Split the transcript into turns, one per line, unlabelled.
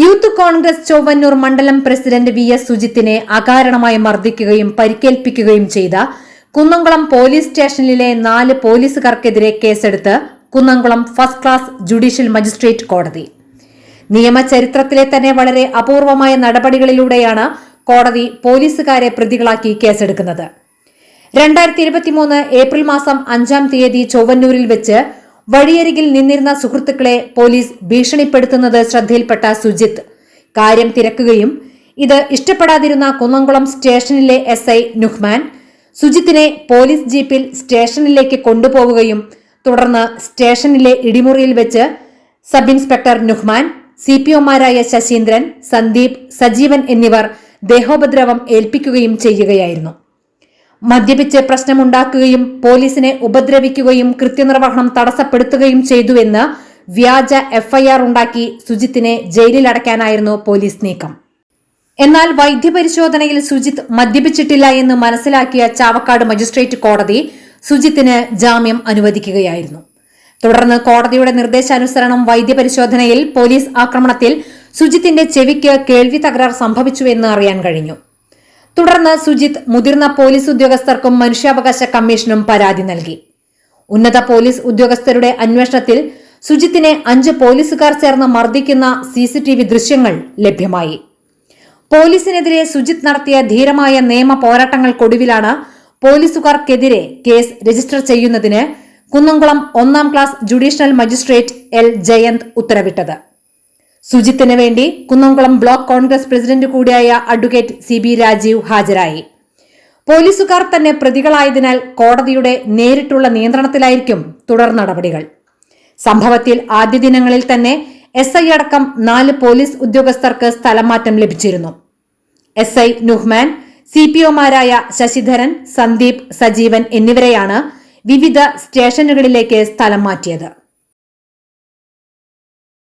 Youth Congress Chowwannur മണ്ഡലം president V S സുജിത്തിനെ അകാരണമായി മർദ്ദിക്കുകയും പരിക്കേൽപ്പിക്കുകയും ചെയ്ത കുന്നംകുളം പോലീസ് സ്റ്റേഷനിലെ നാല് പോലീസുകാർക്കെതിരെ കേസെടുത്ത് Kunnamkulam first class judicial magistrate കോടതി. നിയമചരിത്രത്തിലെ തന്നെ വളരെ അപൂർവമായ നടപടികളിലൂടെയാണ് കോടതി പോലീസുകാരെ പ്രതികളാക്കി കേസെടുക്കുന്നത്. രണ്ടായിരത്തി ഇരുപത്തിമൂന്ന് ഏപ്രിൽ മാസം അഞ്ചാം തീയതി ചൊവ്വന്നൂരിൽ വെച്ച് വഴിയരികിൽ നിന്നിരുന്ന സുഹൃത്തുക്കളെ പോലീസ് ഭീഷണിപ്പെടുത്തുന്നത് ശ്രദ്ധയിൽപ്പെട്ട സുജിത്ത്. കാര്യം തിരക്കുകയും ഇത് ഇഷ്ടപ്പെടാതിരുന്ന കുന്നംകുളം സ്റ്റേഷനിലെ എസ് ഐ നുഹ്മാൻ സുജിത്തിനെ പോലീസ് ജീപ്പിൽ സ്റ്റേഷനിലേക്ക് കൊണ്ടുപോവുകയും തുടർന്ന് സ്റ്റേഷനിലെ ഇടിമുറിയിൽ വെച്ച് sub inspector Nuhman C P ഒമാരായ Sasheendran Sandeep Sajeevan എന്നിവർ ദേഹോപദ്രവം ഏൽപ്പിക്കുകയും ചെയ്യുകയായിരുന്നു. മദ്യപിച്ച് പ്രശ്നമുണ്ടാക്കുകയും പോലീസിനെ ഉപദ്രവിക്കുകയും കൃത്യനിർവഹണം തടസ്സപ്പെടുത്തുകയും ചെയ്തുവെന്ന് വ്യാജ എഫ്ഐആർ ഉണ്ടാക്കി സുജിത്തിനെ ജയിലിലടയ്ക്കാനായിരുന്നു പോലീസ് നീക്കം. എന്നാൽ വൈദ്യപരിശോധനയിൽ സുജിത്ത് മദ്യപിച്ചിട്ടില്ല എന്ന് മനസ്സിലാക്കിയ ചാവക്കാട് മജിസ്ട്രേറ്റ് കോടതി സുജിത്തിന് ജാമ്യം അനുവദിക്കുകയായിരുന്നു. തുടർന്ന് കോടതിയുടെ നിർദ്ദേശാനുസരണം വൈദ്യപരിശോധനയിൽ പോലീസ് ആക്രമണത്തിൽ സുജിത്തിന്റെ ചെവിക്ക് കേൾവി തകരാർ സംഭവിച്ചുവെന്ന് അറിയാൻ കഴിഞ്ഞു. തുടർന്ന് സുജിത് മുതിർന്ന പോലീസ് ഉദ്യോഗസ്ഥർക്കും മനുഷ്യാവകാശ കമ്മീഷനും പരാതി നൽകി. ഉന്നത പോലീസ് ഉദ്യോഗസ്ഥരുടെ അന്വേഷണത്തിൽ സുജിത്തിനെ അഞ്ച് പോലീസുകാർ ചേർന്ന് മർദ്ദിക്കുന്ന സിസിടിവി ദൃശ്യങ്ങൾ ലഭ്യമായി. പോലീസിനെതിരെ സുജിത് നടത്തിയ ധീരമായ നിയമ പോരാട്ടങ്ങൾക്കൊടുവിലാണ് പോലീസുകാർക്കെതിരെ കേസ് രജിസ്റ്റർ ചെയ്യുന്നതിന് കുന്നംകുളം ഒന്നാം class judicial magistrate L Jayanth ഉത്തരവിട്ടത്. സുജിത്തിന് വേണ്ടി കുന്നംകുളം ബ്ലോക്ക് കോൺഗ്രസ് പ്രസിഡന്റ് കൂടിയായ അഡ്വക്കേറ്റ് സി ബി രാജീവ് ഹാജരായി. പോലീസുകാർ തന്നെ പ്രതികളായതിനാൽ കോടതിയുടെ നേരിട്ടുള്ള നിയന്ത്രണത്തിലായിരിക്കും തുടർ നടപടികൾ. സംഭവത്തിൽ ആദ്യ ദിനങ്ങളിൽ തന്നെ എസ് ഐ അടക്കം നാല് പോലീസ് ഉദ്യോഗസ്ഥർക്ക് സ്ഥലമാറ്റം ലഭിച്ചിരുന്നു. S I Nuhman C P ഒമാരായ Sasidharan Sandeep Sajeevan എന്നിവരെയാണ് വിവിധ സ്റ്റേഷനുകളിലേക്ക് സ്ഥലം മാറ്റിയത്.